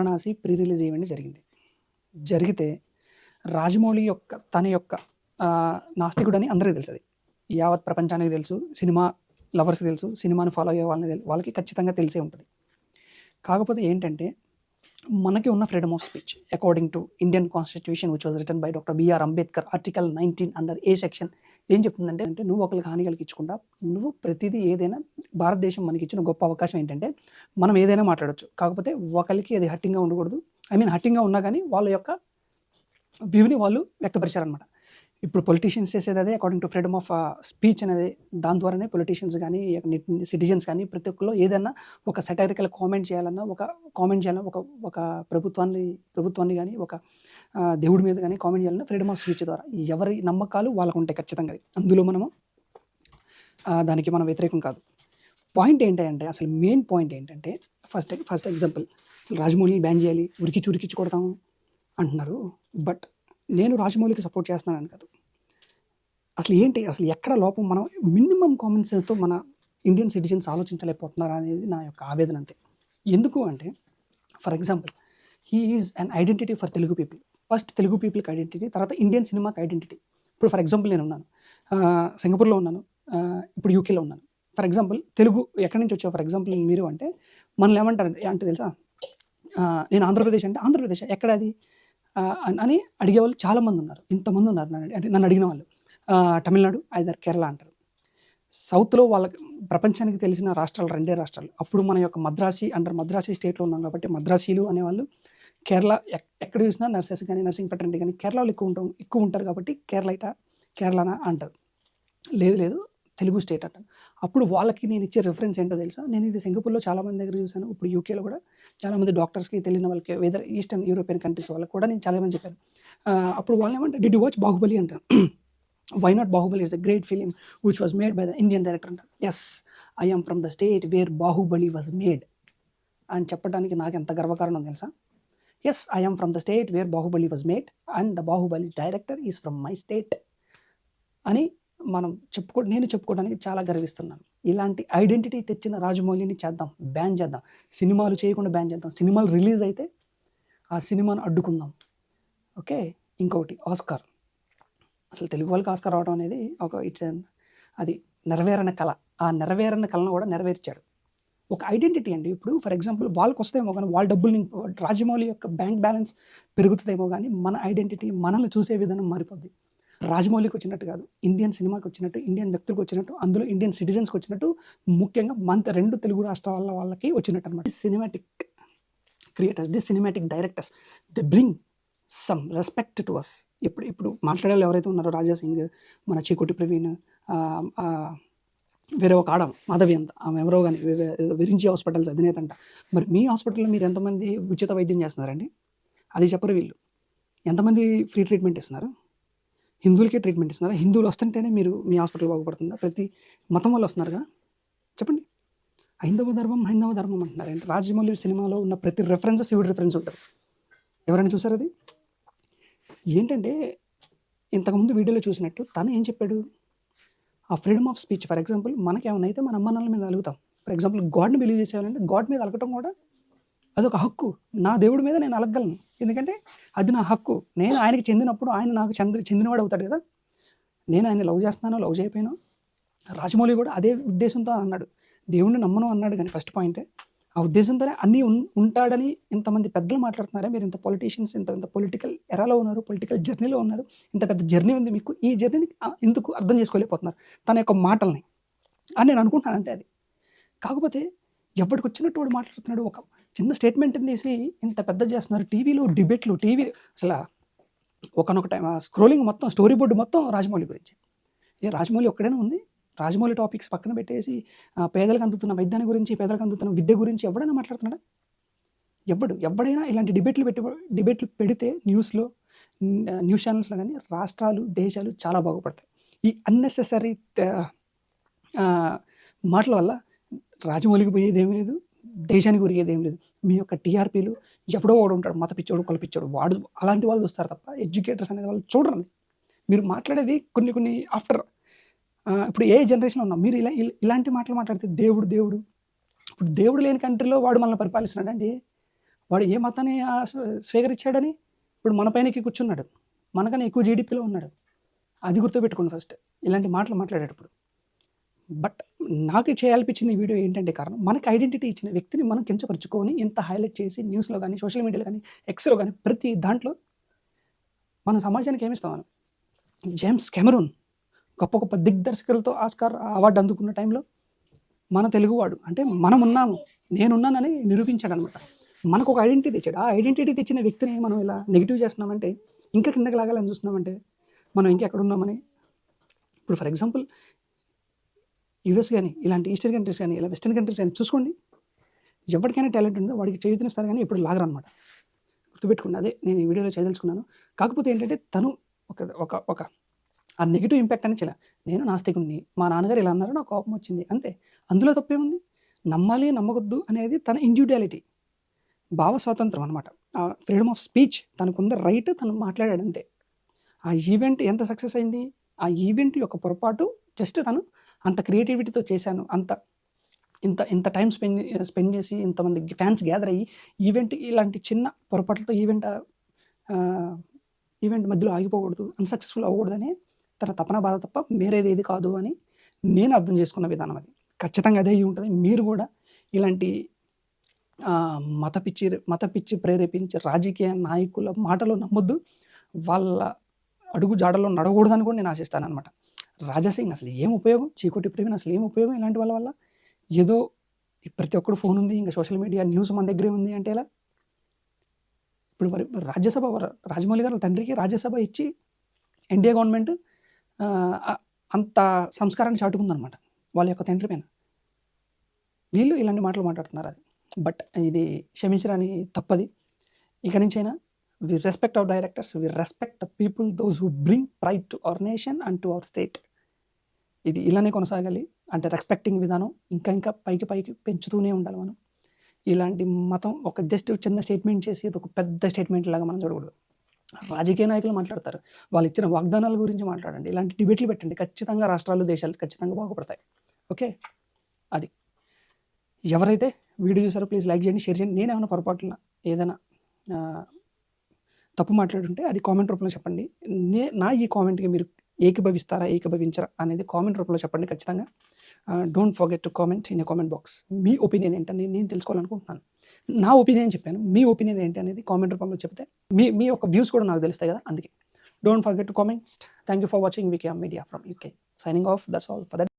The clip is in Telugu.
వారణాసి ప్రీ రిలీజ్ ఈవెంట్ జరిగింది. జరిగితే రాజమౌళి యొక్క తన యొక్క నాస్తికుడని అందరికీ తెలుసు అది. యావత్ ప్రపంచానికి తెలుసు సినిమా లవర్స్కి తెలుసు సినిమాని ఫాలో అయ్యే వాళ్ళని వాళ్ళకి ఖచ్చితంగా తెలిసే ఉంటుంది. కాకపోతే ఏంటంటే మనకి ఉన్న freedom of speech according to Indian constitution which was written by doctor B R Ambedkar article nineteen under A section ఏం చెప్తుందంటే అంటే నువ్వు ఒకరికి హాని కలిగించకుండా నువ్వు ప్రతిదీ ఏదైనా భారతదేశం మనకి ఇచ్చిన గొప్ప అవకాశం ఏంటంటే మనం ఏదైనా మాట్లాడొచ్చు. కాకపోతే ఒకరికి అది హట్టింగ్గా ఉండకూడదు. ఐ మీన్ హట్టింగ్గా ఉన్నా కానీ వాళ్ళ యొక్క వ్యూని వాళ్ళు వ్యక్తపరిచారనమాట ఇప్పుడు పొలిటీషియన్స్ చేసేది అదే according to freedom of speech అనేది దాని ద్వారానే పొలిటీషియన్స్ కానీ సిటిజన్స్ కానీ ప్రతి ఒక్కరు ఏదైనా ఒక సెటరికల్ కామెంట్ చేయాలన్నా ఒక కామెంట్ చేయాలన్నా ఒక ఒక ప్రభుత్వాన్ని ప్రభుత్వాన్ని కానీ ఒక దేవుడి మీద కానీ కామెంట్ చేయాలన్నా ఫ్రీడమ్ ఆఫ్ స్పీచ్ ద్వారా. ఎవరి నమ్మకాలు వాళ్ళకు ఉంటాయి ఖచ్చితంగా అందులో మనము దానికి మనం వ్యతిరేకం కాదు. పాయింట్ ఏంటంటే అసలు మెయిన్ పాయింట్ ఏంటంటే ఫస్ట్ ఫస్ట్ ఎగ్జాంపుల్ రాజమౌళిని బ్యాన్ చేయాలి ఉరికిచ్చి ఉరికిచ్చి కొడతాము అంటున్నారు. బట్ నేను రాజమౌళికి సపోర్ట్ చేస్తున్నాను కాదు. అసలు ఏంటి? అసలు ఎక్కడ లోపం? మనం మినిమం కామన్ సెన్స్తో మన ఇండియన్ సిటిజన్స్ ఆలోచించలేకపోతున్నారా అనేది నా యొక్క ఆవేదన అంతే. ఎందుకు అంటే for example he is an identity for Telugu people first Telugu పీపుల్కి ఐడెంటిటీ తర్వాత ఇండియన్ సినిమాకి ఐడెంటిటీ ఇప్పుడు ఫర్ ఎగ్జాంపుల్ నేను ఉన్నాను. సింగపూర్లో ఉన్నాను. ఇప్పుడు యూకేలో ఉన్నాను. ఫర్ ఎగ్జాంపుల్ తెలుగు ఎక్కడి నుంచి వచ్చావు? ఫర్ ఎగ్జాంపుల్ మీరు అంటే మనల్ని ఏమంటారు అంటే తెలుసా? నేను ఆంధ్రప్రదేశ్ అంటే ఆంధ్రప్రదేశ్. ఎక్కడ అది? అని- అడిగేవాళ్ళు చాలామంది ఉన్నారు ఇంతమంది ఉన్నారు నన్ను అంటే నన్ను అడిగిన వాళ్ళు తమిళనాడు ఐదర్ కేరళ అంటారు. సౌత్లో వాళ్ళ ప్రపంచానికి తెలిసిన రాష్ట్రాలు రెండే రాష్ట్రాలు. అప్పుడు మన యొక్క మద్రాసి అండర్ మద్రాసి స్టేట్లో ఉన్నాం కాబట్టి మద్రాసీలు అనేవాళ్ళు కేరళ ఎక్- ఎక్కడ చూసినా నర్సెస్ కానీ నర్సింగ్ ఫెటర్నిటీ కానీ కేరళలో ఎక్కువ ఉంటాం ఎక్కువ ఉంటారు కాబట్టి కేరళ ఇట కేరళనా అంటారు. లేదు లేదు తెలుగు స్టేట్ అంటారు. అప్పుడు వాళ్ళకి నేను ఇచ్చే రిఫరెన్స్ ఏంటో తెలుసా? నేను ఇది సింగపూర్లో చాలామంది దగ్గర చూశాను. ఇప్పుడు యూకేలో కూడా చాలామంది డాక్టర్స్కి తెలియని వాళ్ళకి వెదర్ ఈస్టర్న్ యూరోపియన్ కంట్రీస్ వాళ్ళకి కూడా నేను చాలామంది చెప్పాను. అప్పుడు వాళ్ళు ఏమంటే డిడ్ వాచ్ బాహుబలి అంటారు why not Baahubali is a great film which was made by the Indian director అంటారు yes I'm from the state where Baahubali was made అని చెప్పడానికి నాకు ఎంత గర్వకారణం తెలుసా? Yes I'm from the state where Baahubali was made and the Baahubali director is from my state అని మనం చెప్పుకో నేను చెప్పుకోవడానికి చాలా గర్విస్తున్నాను. ఇలాంటి ఐడెంటిటీ తెచ్చిన రాజమౌళిని చేద్దాం బ్యాన్ చేద్దాం. సినిమాలు చేయకుండా బ్యాన్ చేద్దాం. సినిమాలు రిలీజ్ అయితే ఆ సినిమాను అడ్డుకుందాం. ఓకే? ఇంకొకటి ఆస్కార్. అసలు తెలుగు వాళ్ళకి ఆస్కార్ రావడం అనేది ఒక ఇట్స్ అది నెరవేరని కళ. ఆ నెరవేరని కళను కూడా నెరవేర్చాడు. ఒక ఐడెంటిటీ అండి. ఇప్పుడు ఫర్ ఎగ్జాంపుల్ వాళ్ళకి వస్తేమో కానీ వాళ్ళ డబ్బుల్ని రాజమౌళి యొక్క బ్యాంక్ బ్యాలెన్స్ పెరుగుతుందేమో కానీ మన ఐడెంటిటీ మనల్ని చూసే విధానం మారిపోద్ది. రాజమౌళికి వచ్చినట్టు కాదు ఇండియన్ సినిమాకి వచ్చినట్టు ఇండియన్ వ్యక్తులకు వచ్చినట్టు అందులో ఇండియన్ సిటిజన్స్కి వచ్చినట్టు ముఖ్యంగా మంత్ రెండు తెలుగు రాష్ట్రాల వాళ్ళకి వచ్చినట్టు అనమాట cinematic creators the cinematic directors the bring some respect to us ఇప్పుడు ఇప్పుడు మాట్లాడే ఎవరైతే ఉన్నారో రాజా సింగ్ మన చీకోటి ప్రవీణ్ వేరే ఒక ఆడ మాధవి అంత ఆమె ఎవరో కానీ విరించి హాస్పిటల్స్ అధినేత అంట. మరి మీ హాస్పిటల్లో మీరు ఎంతమంది ఉచిత వైద్యం చేస్తున్నారండి? అది చెప్పరు వీళ్ళు. ఎంతమంది ఫ్రీ ట్రీట్మెంట్ ఇస్తున్నారు? హిందువులకే ట్రీట్మెంట్ ఇస్తున్నారు? హిందువులు వస్తుంటేనే మీరు మీ హాస్పిటల్ బాగుపడుతుందా? ప్రతి మతం వాళ్ళు వస్తున్నారుగా? చెప్పండి. హైందవ ధర్మం హైందవ ధర్మం అంటున్నారు. అంటే రాజమౌళి సినిమాలో ఉన్న ప్రతి రెఫరెన్స్ శివుడి రెఫరెన్స్ ఉంటుంది. ఎవరైనా చూసారు అది? ఏంటంటే ఇంతకుముందు వీడియోలో చూసినట్టు తను ఏం చెప్పాడు? ఆ freedom of speech for example మనకి అయితే మన అమ్మానాల మీద అలుగుతాం. ఫర్ ఎగ్జాంపుల్ గాడ్ని బిలీవ్ చేసేవాళ్ళంటే గాడ్ మీద అలగటం కూడా అదొక హక్కు. నా దేవుడి మీద నేను అలగలను ఎందుకంటే అది నా హక్కు. నేను ఆయనకి చెందినప్పుడు ఆయన నాకు చెంది చెందినవాడు అవుతాడు కదా. నేను ఆయన లవ్ చేస్తున్నాను లవ్ చేయపోయాను రాజమౌళి కూడా అదే ఉద్దేశంతో అన్నాడు. దేవుణ్ణి నమ్మను అన్నాడు కానీ ఫస్ట్ పాయింటే. ఆ ఉద్దేశంతోనే అన్నీ ఉన్ ఉంటాడని ఇంతమంది పెద్దలు మాట్లాడుతున్నారా? మీరు ఇంత పొలిటీషియన్స్ ఇంత ఇంత పొలిటికల్ ఎరాలో ఉన్నారు పొలిటికల్ జర్నీలో ఉన్నారు. ఇంత పెద్ద జర్నీ ఉంది మీకు. ఈ జర్నీని ఎందుకు అర్థం చేసుకోలేకపోతున్నారు? తన యొక్క మాటల్ని. అని నేను అనుకుంటున్నాను అంతే అది. కాకపోతే ఎవరికి వచ్చినట్టు వాడు మాట్లాడుతున్నాడు? ఒక చిన్న స్టేట్మెంట్ తీసి ఇంత పెద్ద చేస్తున్నారు. టీవీలో డిబేట్లు టీవీ అసలు ఒకనొక టైం స్క్రోలింగ్ మొత్తం స్టోరీ బోర్డు మొత్తం రాజమౌళి గురించి. ఏ రాజమౌళి ఒక్కడైనా ఉంది? రాజమౌళి టాపిక్స్ పక్కన పెట్టేసి పేదలకు అందుతున్న వైద్యాన్ని గురించి పేదలకు అందుతున్న విద్య గురించి ఎవడైనా మాట్లాడుతున్నాడా? ఎవడు? ఎవడైనా ఇలాంటి డిబేట్లు పెట్టి డిబేట్లు పెడితే న్యూస్లో న్యూస్ ఛానల్స్లో కానీ రాష్ట్రాలు దేశాలు చాలా బాగుపడతాయి. ఈ అన్నెసెసరీ మాటల వల్ల రాజమౌళికి పోయేది లేదు దేశానికి ఉరిగేది ఏం లేదు. మీ యొక్క టీఆర్పీలు ఎవడో వాడు ఉంటాడు మత పిచ్చోడు కొల పిచ్చోడు వాడు అలాంటి వాళ్ళు చూస్తారు తప్ప ఎడ్యుకేటర్స్ అనేది వాళ్ళు చూడరు మీరు మాట్లాడేది కొన్ని కొన్ని ఆఫ్టర్ ఇప్పుడు ఏ జనరేషన్లో ఉన్నాం? మీరు ఇలా ఇలాంటి మాటలు మాట్లాడితే దేవుడు దేవుడు. ఇప్పుడు దేవుడు లేని కంట్రీలో వాడు మనల్ని పరిపాలిస్తున్నాడు అండి వాడు ఏ మతాన్ని ఆ, స్వ- స్వీకరించాడని? ఇప్పుడు మన పైనకి కూర్చున్నాడు. మనకన్నా ఎక్కువ జీడిపిలో ఉన్నాడు. అది గుర్తుపెట్టుకోండి ఫస్ట్. ఇలాంటి మాటలు మాట్లాడేటప్పుడు. బట్ నాకు చేయాలనిపించింది వీడియో ఏంటంటే కారణం మనకి ఐడెంటిటీ ఇచ్చిన వ్యక్తిని మనం కించపరుచుకొని ఇంత హైలైట్ చేసి న్యూస్లో కానీ సోషల్ మీడియాలో కానీ ఎక్స్లో కానీ ప్రతి దాంట్లో మన సమాజానికి ఏమిస్తాం మనం? జేమ్స్ కెమెరూన్ గొప్ప గొప్ప దిగ్దర్శకులతో ఆస్కార్ అవార్డు అందుకున్న టైంలో మన తెలుగువాడు అంటే మనం ఉన్నాము నేనున్నానని నిరూపించాడు అనమాట మనకు ఒక ఐడెంటిటీ తెచ్చాడు. ఆ ఐడెంటిటీ తెచ్చిన వ్యక్తిని మనం ఇలా నెగిటివ్ చేస్తున్నామంటే ఇంకా కిందకి లాగాలని చూస్తున్నామంటే మనం ఇంకా ఎక్కడ ఉన్నామని ఇప్పుడు ఫర్ ఎగ్జాంపుల్ యూఎస్ కానీ ఇలాంటి ఈస్టర్న్ కంట్రీస్ కానీ ఇలా వెస్టర్న్ కంట్రీస్ కానీ చూసుకోండి. ఎవరికైనా టాలెంట్ ఉందో వాడికి చేయుతనిస్తారు కానీ ఎప్పుడు లాగరు అనమాట గుర్తుపెట్టుకోండి. అదే నేను ఈ వీడియోలో చేయదలుచుకున్నాను. కాకపోతే ఏంటంటే తను ఒక ఒక ఒక ఆ నెగిటివ్ ఇంపాక్ట్ అని చేయాలి. నేను నాస్తికుడిని మా నాన్నగారు ఇలా అన్నారు నాకు కోపం వచ్చింది. అంతే. అందులో తప్పేముంది? నమ్మాలి నమ్మకొద్దు అనేది తన ఇండివిజువాలిటీ భావ స్వాతంత్రం అనమాట ఆ ఫ్రీడమ్ ఆఫ్ స్పీచ్ తనకుంద రైట్ తను మాట్లాడాడు అంతే. ఆ ఈవెంట్ ఎంత సక్సెస్ అయింది? ఆ ఈవెంట్ యొక్క పొరపాటు జస్ట్ తను అంత క్రియేటివిటీతో చేశాను. అంత ఇంత ఇంత టైం స్పెండ్ స్పెండ్ చేసి ఇంతమంది ఫ్యాన్స్ గ్యాదర్ అయ్యి ఈవెంట్ ఇలాంటి చిన్న పొరపాట్లతో ఈవెంట్ ఈవెంట్ మధ్యలో ఆగిపోకూడదు అన్సక్సెస్ఫుల్ అవ్వకూడదని తన తపన బాధ తప్ప వేరేది ఏది కాదు అని నేను అర్థం చేసుకున్న విధానం అది. ఖచ్చితంగా అదే అయి ఉంటుంది. మీరు కూడా ఇలాంటి మత పిచ్చి మత పిచ్చి ప్రేరేపించే రాజకీయ నాయకుల మాటలు నమ్మొద్దు. వాళ్ళ అడుగు జాడలో నడవకూడదని కూడా నేను ఆశిస్తాను అనమాట రాజసింగ్ అసలు ఏం ఉపయోగం? చీకోటి ప్రవీణ్ అసలు ఏం ఉపయోగం ఇలాంటి వాళ్ళ వల్ల? ఏదో ప్రతి ఒక్కడు ఫోన్ ఉంది ఇంకా సోషల్ మీడియా న్యూస్ మన దగ్గరే ఉంది అంటే ఎలా? ఇప్పుడు మరి రాజ్యసభ రాజమౌళి గారు తండ్రికి రాజ్యసభ ఇచ్చి ఎన్డీఏ గవర్నమెంట్ అంత సంస్కారాన్ని చాటుకుందనమాట వాళ్ళ యొక్క తండ్రి పైన. వీళ్ళు ఇలాంటి మాటలు మాట్లాడుతున్నారు అది. బట్ ఇది క్షమించరాని తప్పది. ఇక నుంచైనా we respect our directors we respect the people those who bring pride to our nation and to our state ఇది ఇలానే కొనసాగాలి. అంటే రెస్పెక్టింగ్ విధానం ఇంకా ఇంకా పైకి పైకి పెంచుతూనే ఉండాలి మనం. ఇలాంటి మతం ఒక జస్ట్ చిన్న స్టేట్మెంట్ చేసి ఇది ఒక పెద్ద స్టేట్మెంట్ లాగా మనం చూడకూడదు. రాజకీయ నాయకులు మాట్లాడతారు. వాళ్ళు ఇచ్చిన వాగ్దానాల గురించి మాట్లాడండి. ఇలాంటి డిబేట్లు పెట్టండి. ఖచ్చితంగా రాష్ట్రాలు దేశాలు ఖచ్చితంగా బాగుపడతాయి. ఓకే? అది. ఎవరైతే వీడియో చూసారో ప్లీజ్ లైక్ చేయండి షేర్ చేయండి. నేను ఏమైనా పొరపాటున ఏదైనా తప్పు మాట్లాడుంటే అది కామెంట్ రూపంలో చెప్పండి. నే నా ఈ కామెంట్కి మీరు ఏకీభవిస్తారా ఏకీభవించరా అనేది కామెంట్ రూపంలో చెప్పండి ఖచ్చితంగా. Don't forget to comment in a comment box me opinion ఏంటని నేను తెలుసుకోవాలనుకుంటున్నాను. నా ఒపీనియన్ చెప్పాను. మీ ఒపీనియన్ ఏంటి అనేది కామెంట్ రూపంలో చెప్తే మీ మీ యొక్క వ్యూస్ కూడా నాకు తెలుస్తాయి కదా అందుకే. Don't forget to comments thank you for watching VK media from UK signing off that's all for that